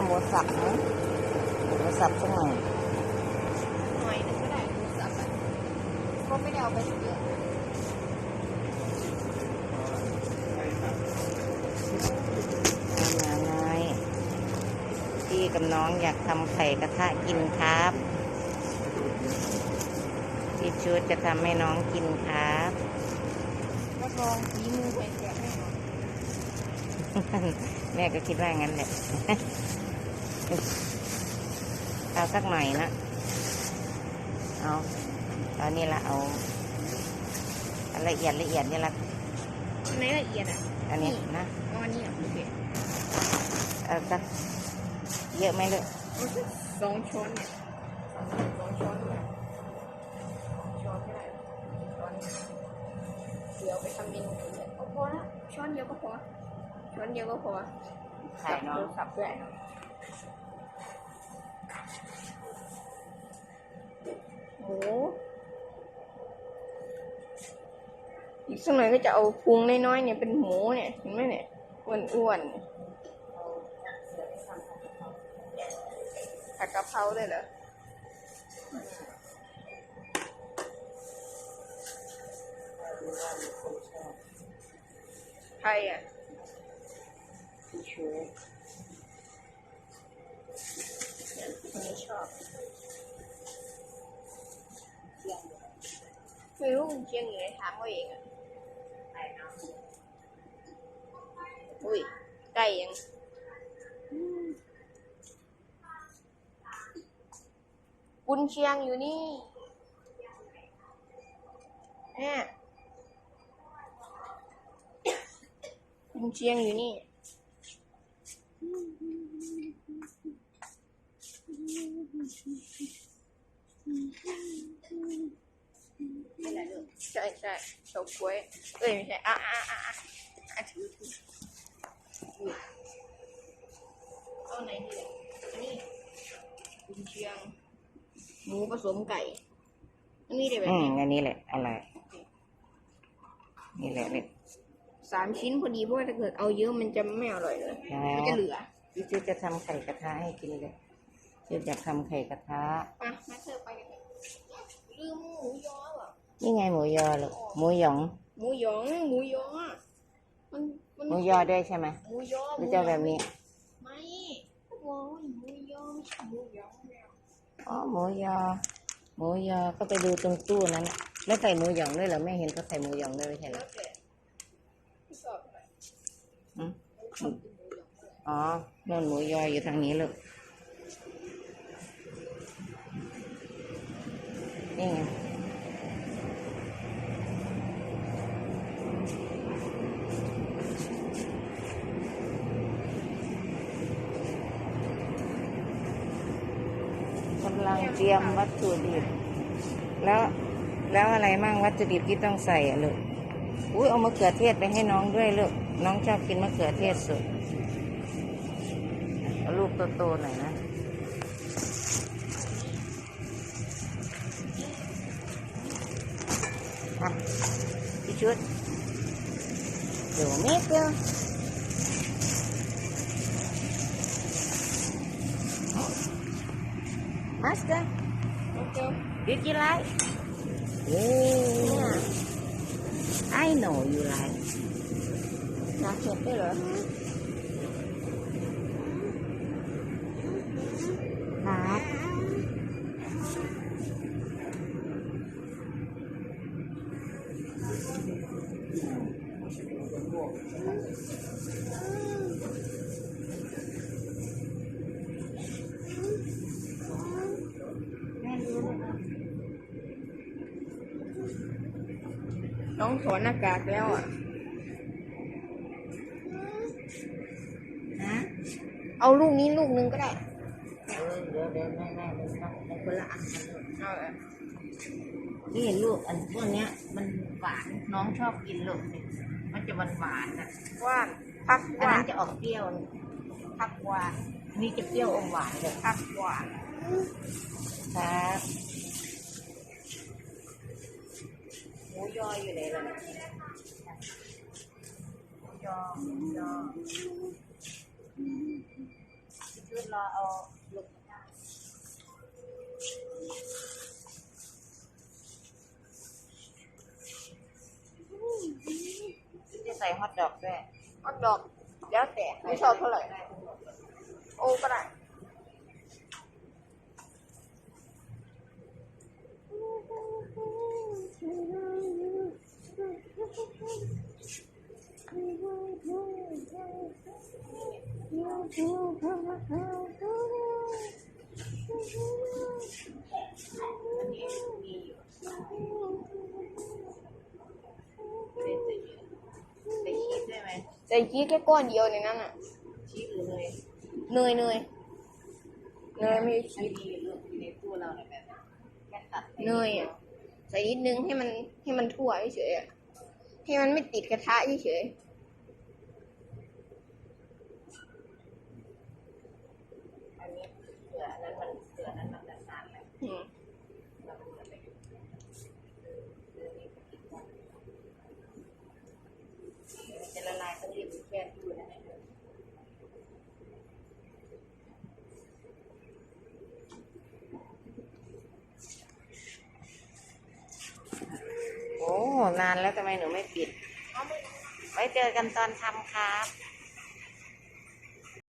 เอาหมูสับนะหมูสับสักหน่อยหน่อยหนึงก็ได้หมูสับอะก็ไม่ได้เอาไปเยอะเอาหนาน้อยพี่กับน้องอยากทำไข่กระทะกินครับพี่ชุดจะทำให้น้องกินครับก็ลองฝีมือไปแกะแม่นอยแม่ก็คิดว่างั้นแหละ เอาสักหน่อยนะ เอาเอานี่ละเอาอันละเอียดละเอียดนี่ละอันไหนละเอียดอะ อันนี้นะเอาอันนี้อะโอเคเอาสักเยอะไหมลูกเอาสักสองช้อนเนี่ยสองช้อนเนี่ยช้อนก็ได้ช้อนเดี๋ยวไปทำเมนูอื่นเลยเอาพอละช้อนเดียวก็พอช้อนเดียวก็พอไข่น้องโทรศัพท์ด้วย หมูอีกสักหน่อยก็จะเอาพุงน้อยๆเนี่ยเป็นหมูเนี่ยเห็นไหมเนี่ยอ้วนๆเนี่ยผัดกะเพราเลยเหรอใครอะ พี่ชุด คนนี้ชอบไม่รู้เชียงอยู่ในถามเขาเองอะอุ้ยใกล้ยังกุนเชียงอยู่นี่เนี่กุนเชียงอยู่นี่ ใช่ใช่เฉาก๊วย เอ้ยไม่ใช่อะอะอะอะอะถือถือเอาไหนดีล่ะอันนี้กุนเชียง หมูผสมไก่ อันนี้ได้แบบอืมนี้อันนี้แหละอร่อยนี่แหละเนี่ยสามชิ้นพอดีเพราะว่าถ้าเกิดเอาเยอะมันจะไม่อร่อยเลย มันจะเหลือ พี่ชุดจะทำไข่กระทะให้กินเลย ชุดอยากทำไข่กระทะมามาเธอไปกันเถอะลืมหมูยอว่ะนี่ไงหมูยอลูกหมูหยอง หมูหยองหมูยอมันมันหมูยอด้วยใช่ไหมหมูยอหรือจะเอาแบบนี้ ไม่โอ้ยหมูยอไม่ใช่หมูหยองแมวอ๋อหมูยอหมูยอก็ไปดูตรงตู้นั้นน่ะแล้วใส่หมูหยองด้วยเหรอไม่เห็นเขาใส่หมูหยองด้วยไม่ใช่เหรแล้อวแต่ที่สอบอะไรอืมชอบกินหมูหยองเลยอ๋อนู่นหมูยออยู่ทางนี้ลูก นี่ไงกำลังเตรียมวัตถุดิบ แล้วแล้วอะไรมั่งวัตถุดิบที่ต้องใส่อะลูกอุ้ยเอามะเขือเทศไปให้น้องด้วยลูกน้องชอบกินมะเขือเทศสุด เอาลูกโตๆหน่อยนะ อะพี่ชุดเดี๋ยวเม็ดเดียวมาสเตอร์โอเค did you like yeah I know you like อยากเห็นด้วยเหรอ ครับ น้องถอนหน้ากากแล้วอะฮะเอาลูกนี้ลูกนึงก็ได้เออเดี๋ยวเดี๋ยวแม่แม่มันต้องมันคนละอันกันลูกเอาเลยนี่ลูกอันพวกเนี้ย มันหวานน้องชอบกินลูกนี่มันจะหวานหวานๆอะว่านพักอันว่านั้นนจะออกเปรี้ยวนี่พักว่าอันนี่จะเปรี้ยวอมหวานเลยพักว่าครับ มูยออยู่เหนล่ะหมูยอหมูยอชุดรอเอาลูกจะใส่ฮอทดอกด้วยฮอทดอก แล้วแต่ไม่ชอบเท่าไหร่ โอ้ก็ได้ ใส่ชีสได้ไหมใส่ชีสแค่ก้อนเดียวในนั้นอะ ชีสหรือเนยเนยเนยเนยไม่ใช่ชีชีสสมีอยู่ในตู้เราเนี่ยแบบนั้แค่ตัดเนยอะใส่นิดนึงให้มันให้มันทั่วเฉยๆอะให้มันไม่ติดกระทะเฉยอันนี้เผื่ออันนั้นมันเผื่ออันนั้นมันจะสานเลย ๆอืม เราดูกันเลยจะละลายต้องรีบแช่ตู้นะเนี่ยโอ้ นานแล้วทำไมหนูไม่ปิด ไว้เจอกันตอนทำครับ